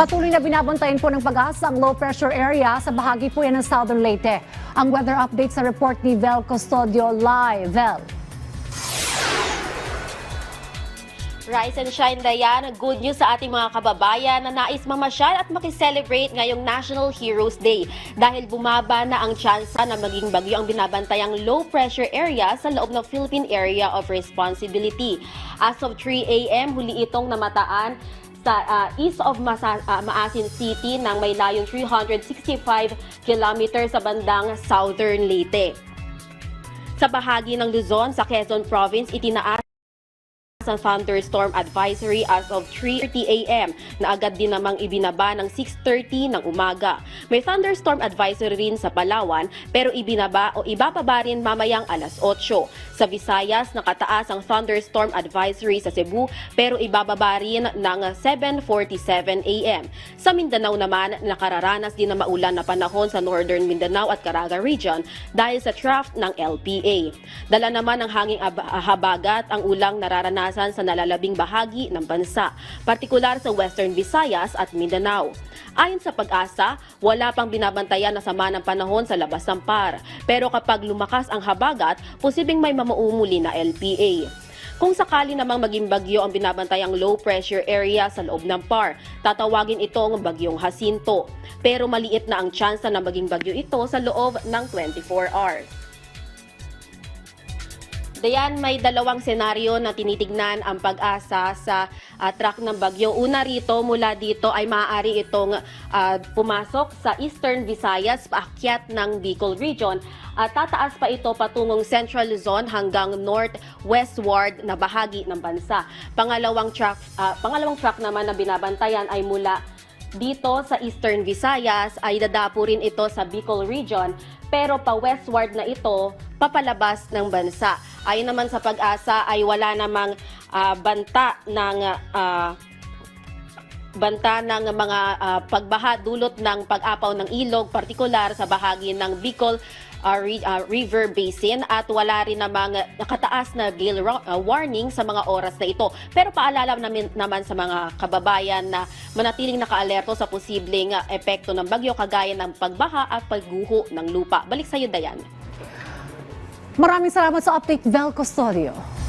Patuloy na binabantayan po ng pag-asa ang low pressure area sa bahagi po yan ng Southern Leyte. Ang weather update sa report ni Vel Custodio live. Vel. Rise and shine, Dayan. Good news sa ating mga kababayan na nais mamasyal at makiselebrate ngayong National Heroes Day dahil bumaba na ang tsansa na maging bagyo ang binabantayang low pressure area sa loob ng Philippine Area of Responsibility. As of 3 a.m., huli itong namataan sa ah, east of Masa- ah, Maasin City ng may layong 365 kilometers sa bandang Southern Leyte. Sa bahagi ng Luzon, sa Quezon Province, itinaas ang thunderstorm advisory as of 3.30 a.m. na agad din namang ibinaba ng 6.30 ng umaga. May thunderstorm advisory rin sa Palawan pero ibinaba o ibababa rin mamayang alas 8. Sa Visayas, nakataas ang thunderstorm advisory sa Cebu pero ibababa rin ng 7.47 a.m. Sa Mindanao naman, nakararanas din na maulan na panahon sa Northern Mindanao at Caraga region dahil sa trough ng LPA. Dala naman ng hanging ab- habagat ang ulang nararanasan sa nalalabing bahagi ng bansa, partikular sa Western Visayas at Mindanao. Ayon sa pag-asa, wala pang binabantayan na sama ng panahon sa labas ng PAR. Pero kapag lumakas ang habagat, posibleng may mamaumuli na LPA. Kung sakali namang maging bagyo ang binabantayang low pressure area sa loob ng PAR, tatawagin itong bagyong Jacinto. Pero maliit na ang tsansa na maging bagyo ito sa loob ng 24 hours. Dayan, may dalawang senaryo na tinitignan ang pag-asa sa ah, track ng bagyo. Una rito, mula dito ay maaari itong ah, pumasok sa Eastern Visayas, paakyat ng Bicol Region. At tataas pa ito patungong Central Luzon hanggang north-westward na bahagi ng bansa. Pangalawang track, ah, pangalawang track naman na binabantayan ay mula dito sa Eastern Visayas ay dadapo rin ito sa Bicol Region pero pa westward na ito papalabas ng bansa. Ayon naman sa pag-asa ay wala namang ah, banta ng ah, banta ng mga ah, pagbaha dulot ng pag-apaw ng ilog partikular sa bahagi ng Bicol ah, River Basin at wala rin namang nakataas na gale ah, warning sa mga oras na ito. Pero paalala namin, naman sa mga kababayan na manatiling nakaalerto sa posibleng ah, epekto ng bagyo kagaya ng pagbaha at pagguho ng lupa. Balik sa iyo, Dayan. Maraming salamat sa update, Vel Custodio.